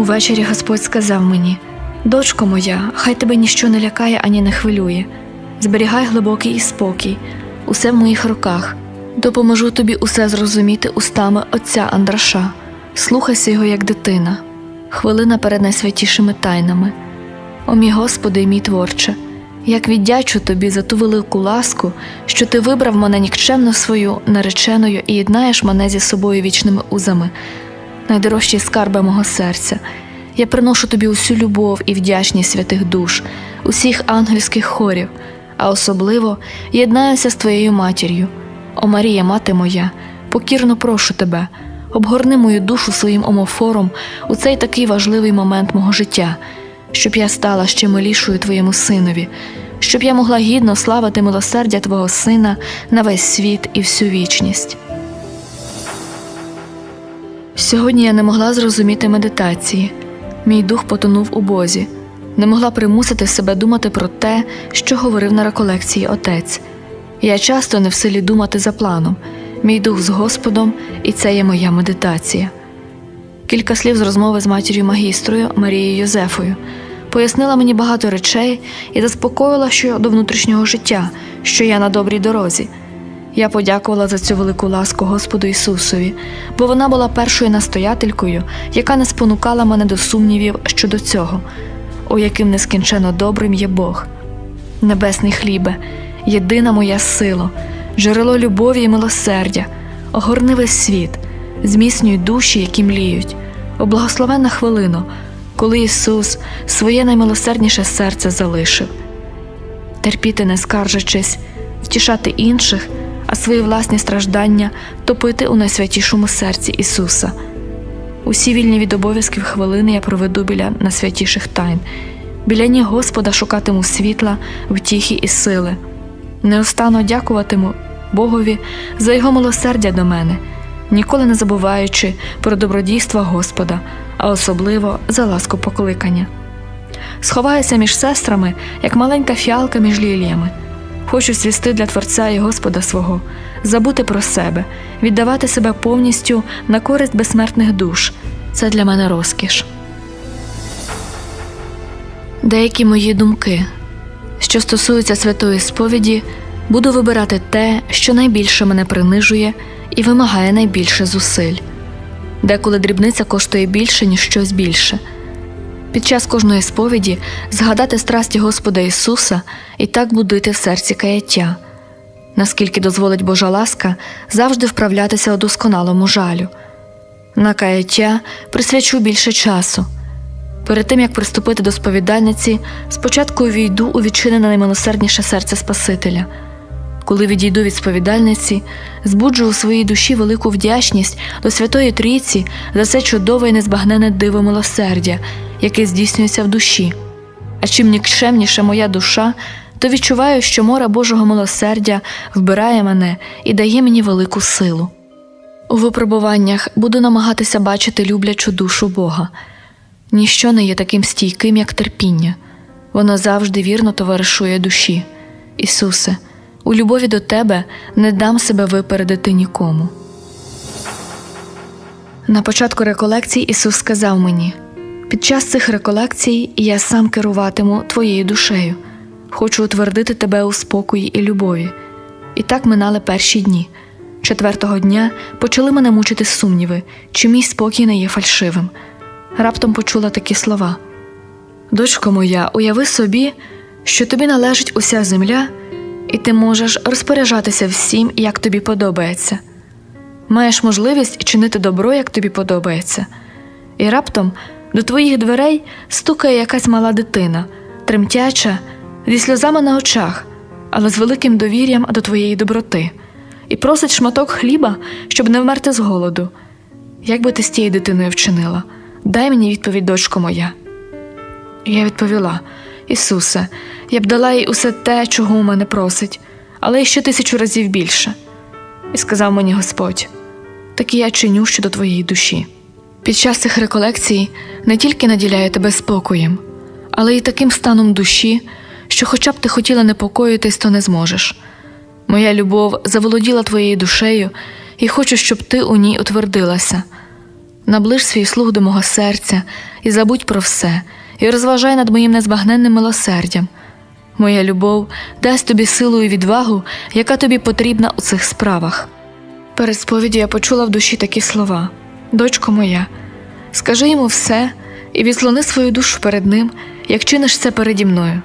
Увечері Господь сказав мені: Дочко моя, хай тебе ніщо не лякає ані не хвилює. Зберігай глибокий спокій, усе в моїх руках. Допоможу тобі усе зрозуміти устами отця Андраша. Слухайся його, як дитина. Хвилина перед найсвятішими тайнами. О мій Господи і мій творче, як віддячу тобі за ту велику ласку, що ти вибрав мене нікчемно свою нареченою і єднаєш мене зі собою вічними узами, найдорожчі скарби мого серця. Я приношу тобі усю любов і вдячність святих душ, усіх ангельських хорів, а особливо єднаюся з твоєю матір'ю. О Марія, мати моя, покірно прошу тебе, обгорни мою душу своїм омофором у цей такий важливий момент мого життя, щоб я стала ще милішою твоєму синові, щоб я могла гідно славити милосердя Твого Сина на весь світ і всю вічність. Сьогодні я не могла зрозуміти медитації. Мій дух потонув у Бозі, не могла примусити себе думати про те, що говорив на реколекції отець. Я часто не в силі думати за планом, мій дух з Господом, і це є моя медитація. Кілька слів з розмови з матір'ю магістрою Марією Йозефою пояснила мені багато речей і заспокоїла щодо внутрішнього життя, що я на добрій дорозі. Я подякувала за цю велику ласку Господу Ісусові, бо вона була першою настоятелькою, яка не спонукала мене до сумнівів щодо цього, о яким нескінченно добрим є Бог. Небесний хлібе, єдина моя сила, джерело любові і милосердя, огорни весь світ, зміцнюй душі, які мліють, о благословенна хвилину, коли Ісус своє наймилосердніше серце залишив. Терпіти, не скаржачись, втішати інших, а свої власні страждання топити у найсвятішому серці Ісуса. Усі вільні від обов'язків хвилини я проведу біля найсвятіших тайн, біля ніг Господа шукатиму світла, втіхи і сили. Неостанно дякуватиму Богові за Його милосердя до мене, ніколи не забуваючи про добродійство Господа, а особливо за ласку покликання. Сховаюся між сестрами, як маленька фіалка між ліліями. Хочу свісти для Творця і Господа свого, забути про себе, віддавати себе повністю на користь безсмертних душ. Це для мене розкіш. Деякі мої думки, що стосуються святої сповіді, буду вибирати те, що найбільше мене принижує і вимагає найбільше зусиль. Деколи дрібниця коштує більше, ніж щось більше. Під час кожної сповіді згадати страсті Господа Ісуса і так будити в серці каяття, наскільки дозволить Божа ласка завжди вправлятися у досконалому жалю. На каяття присвячу більше часу. Перед тим як приступити до сповідальниці, спочатку увійду у відчинене наймилосердніше серце Спасителя. Коли відійду від сповідальниці, збуджу у своїй душі велику вдячність до Святої Трійці за це чудове і незбагнене диво милосердя, яке здійснюється в душі. А чим нікчемніша моя душа, то відчуваю, що море Божого милосердя вбирає мене і дає мені велику силу. У випробуваннях буду намагатися бачити люблячу душу Бога. Ніщо не є таким стійким, як терпіння, воно завжди вірно товаришує душі. Ісусе, у любові до Тебе не дам себе випередити нікому. На початку реколекцій Ісус сказав мені: під час цих реколекцій я сам керуватиму твоєю душею, хочу утвердити тебе у спокої і любові. І так минали перші дні. Четвертого дня почали мене мучити сумніви, чи мій спокій не є фальшивим. Раптом почула такі слова: Дочко моя, уяви собі, що тобі належить уся земля, і ти можеш розпоряджатися всім, як тобі подобається. Маєш можливість чинити добро, як тобі подобається. І раптом до твоїх дверей стукає якась мала дитина, тремтяча, зі сльозами на очах, але з великим довір'ям до твоєї доброти, і просить шматок хліба, щоб не вмерти з голоду. Як би ти з тією дитиною вчинила? Дай мені відповідь, дочко моя. І я відповіла: Ісусе, я б дала їй усе те, чого у мене просить, але ще тисячу разів більше. І сказав мені Господь: так і я чиню щодо твоєї душі. Під час цих реколекцій не тільки наділяю тебе спокоєм, але й таким станом душі, що, хоча б ти хотіла непокоїтись, то не зможеш. Моя любов заволоділа твоєю душею і хочу, щоб ти у ній утвердилася. Наближ свій слух до мого серця і забудь про все, і розважай над моїм незбагненним милосердям. Моя любов дасть тобі силу і відвагу, яка тобі потрібна у цих справах. Перед сповіддю я почула в душі такі слова: Дочко моя, скажи йому все і відслони свою душу перед ним, як чиниш це переді мною.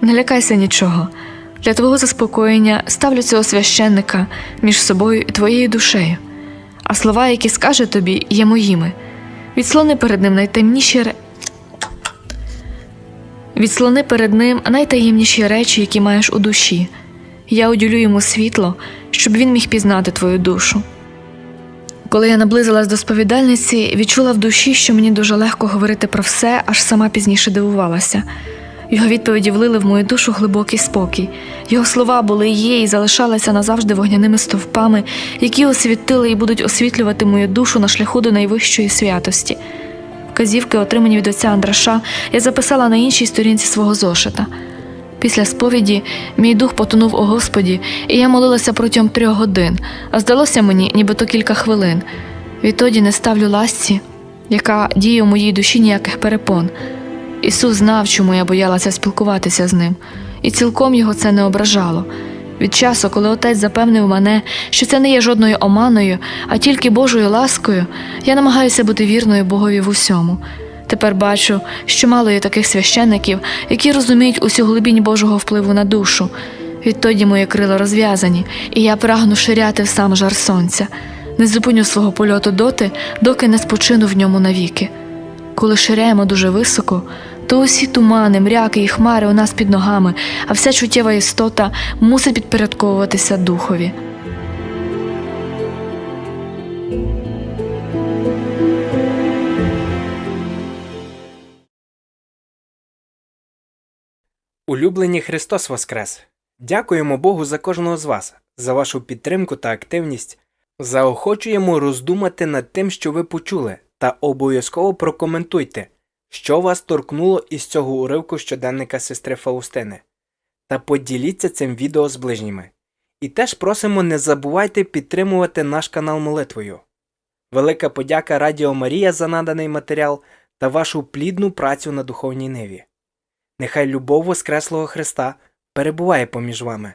Не лякайся нічого. Для твого заспокоєння ставлю цього священника між собою і твоєю душею, а слова, які скаже тобі, є моїми. Відслони перед ним найтемніші. Відслони перед ним найтаємніші речі, які маєш у душі. Я уділю йому світло, щоб він міг пізнати твою душу. Коли я наблизилась до сповідальниці, відчула в душі, що мені дуже легко говорити про все, аж сама пізніше дивувалася. Його відповіді влили в мою душу глибокий спокій. Його слова були є і залишалися назавжди вогняними стовпами, які освітили і будуть освітлювати мою душу на шляху до найвищої святості. Вказівки, отримані від отця Андраша, я записала на іншій сторінці свого зошита. Після сповіді мій дух потонув у Господі, і я молилася протягом трьох годин, а здалося мені, ніби то кілька хвилин. Відтоді не ставлю ласці, яка діє у моїй душі ніяких перепон. Ісус знав, чому я боялася спілкуватися з ним, і цілком його це не ображало. Від часу, коли отець запевнив мене, що це не є жодною оманою, а тільки Божою ласкою, я намагаюся бути вірною Богові в усьому. Тепер бачу, що мало є таких священників, які розуміють усю глибінь Божого впливу на душу. Відтоді мої крила розв'язані, і я прагну ширяти в сам жар сонця. Не зупиню свого польоту доти, доки не спочину в ньому навіки. Коли ширяємо дуже високо, то усі тумани, мряки і хмари у нас під ногами, а вся чуттєва істота мусить підпорядковуватися духові. Улюблені Христос Воскрес! Дякуємо Богу за кожного з вас, за вашу підтримку та активність. Заохочуємо роздумати над тим, що ви почули, та обов'язково прокоментуйте, що вас торкнуло із цього уривку щоденника сестри Фаустини. Та поділіться цим відео з ближніми. І теж просимо не забувайте підтримувати наш канал молитвою. Велика подяка Радіо Марія за наданий матеріал та вашу плідну працю на духовній ниві. Нехай любов Воскреслого Христа перебуває поміж вами.